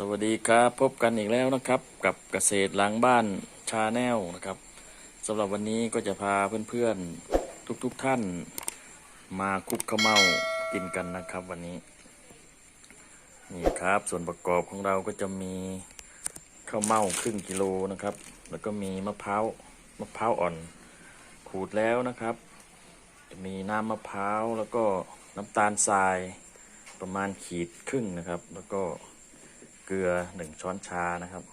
สวัสดีครับพบกันอีกแล้วนะครับ กับเกษตรหลังบ้านชาแนลนะครับสำหรับวันนี้ก็จะพาเพื่อนๆทุกๆทท่าน มาคลุกข้าวเม่ากินกันนะครับวันนี้นี่ครับส่วนประกอบของเราก็จะมีข้าวเม่าครึ่งกิโลนะครับ แล้วก็มีมะพร้าวมะพร้าวอ่อน ขูดแล้วนะครับ จะมีน้ำมะพร้าวแล้วก็น้ำตาลทรายประมาณขีดครึ่งนะครับ แล้วก็ เกลือหนึ่งช้อนชานะครับ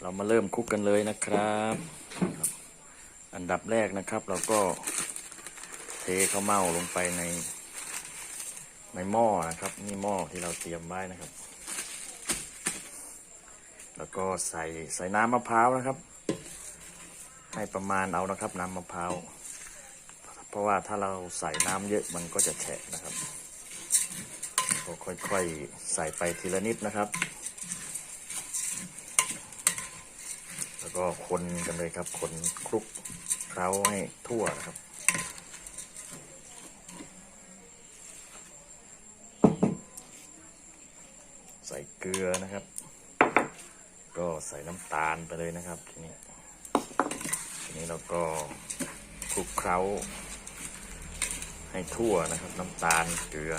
เรามาเริ่มคลุกกันเลยนะครับอันดับแรกนะครับเราก็เทข้าวเม่าลงไปในในหม้อนะครับนี่หม้อที่เราเตรียมไว้นะครับ แล้วก็ใส่ใส่น้ำมะพร้าวนะครับ ให้ประมาณเอานะครับน้ำมะพร้าวเพราะว่าถ้าเราใส่น้ำเยอะมันก็จะแฉะนะครับ ค่อยๆ ใส่ไปทีละนิดนะครับ แล้วก็คนกันเลยครับ คนคลุกเคล้าให้ทั่วนะครับใส่เกลือนะครับ ก็ใส่น้ำตาลไปเลยนะครับทีนี้ทีนี้เราก็คลุกเคล้า ให้ทั่วนะครับ น้ำตาลเกลือ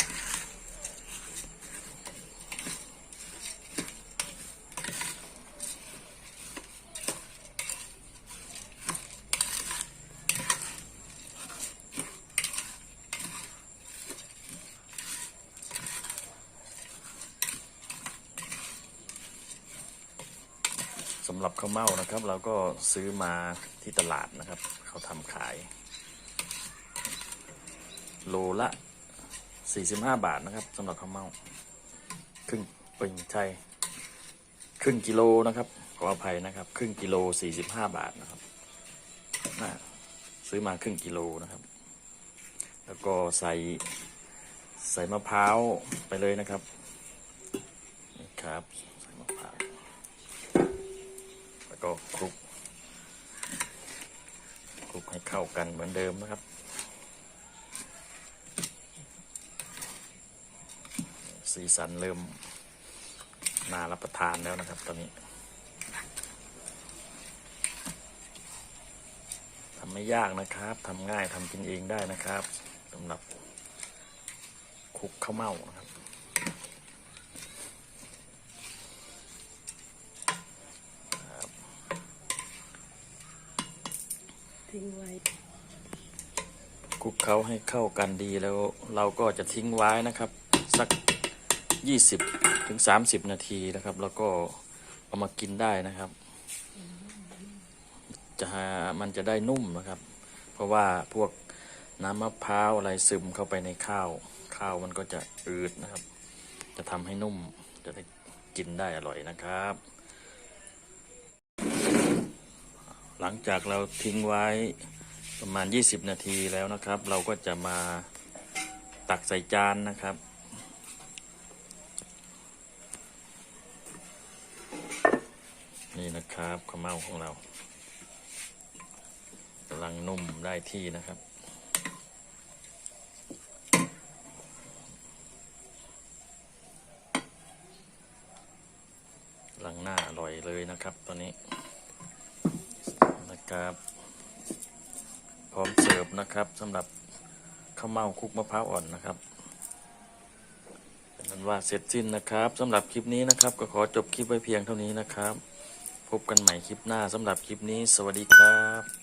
ำหรับข้าวเม่านะครับ เราก็ซื้อมาที่ตลาดนะครับ เขาทำขาย โลละ 45 บาทนะครับสำหรับข้าวเม่าครึ่งเป็นใช่ครึ่งกิโลนะครับขออภัยนะครับ ครึ่งกิโล 45 บาทนะครับน่าซื้อมาครึ่งกิโลนะครับ แล้วก็ใส่ใส่มะพร้าวไปเลยนะครับครับใส่มะพร้าว แล้ว ก็คลุกคลุกให้เข้ากันเหมือนเดิมนะครับ สีสันเริ่มน่ารับประทานแล้วนะครับตอนนี้ทำไม่ยากนะครับทำง่ายทำกินเองได้นะครับสำหรับคลุกข้าวเม่านะครับ ทิ้งไว้คลุกเคล้าให้เข้ากันดีแล้วเราก็จะทิ้งไว้นะครับ สัก 20ถึง30 นาทีนะครับ แล้วก็เอามากินได้นะครับ จะมันจะได้นุ่มนะครับ เพราะว่าพวกน้ำมะพร้าวอะไรซึมเข้าไปในข้าว ข้าวมันก็จะอืดนะครับ จะทำให้นุ่มจะได้กินได้อร่อยนะครับ หลังจากเราทิ้งไว้ประมาณ 20 นาทีแล้วนะครับ เราก็จะมาตักใส่จานนะครับ นี่นะครับข้าวเม่าของเรากำลังนุ่มได้ที่นะครับกำลังหน่าอร่อยเลยนะครับตอนนี้ นะครับ พร้อมเสิร์ฟนะครับสำหรับข้าวเม่าคุกมะพร้าวอ่อนนะครับนั้นว่าเสร็จสิ้นนะครับสำหรับคลิปนี้นะครับ ก็ขอจบคลิปไว้เพียงเท่านี้นะครับ พบกันใหม่คลิปหน้าสำหรับคลิปนี้ สวัสดีครับ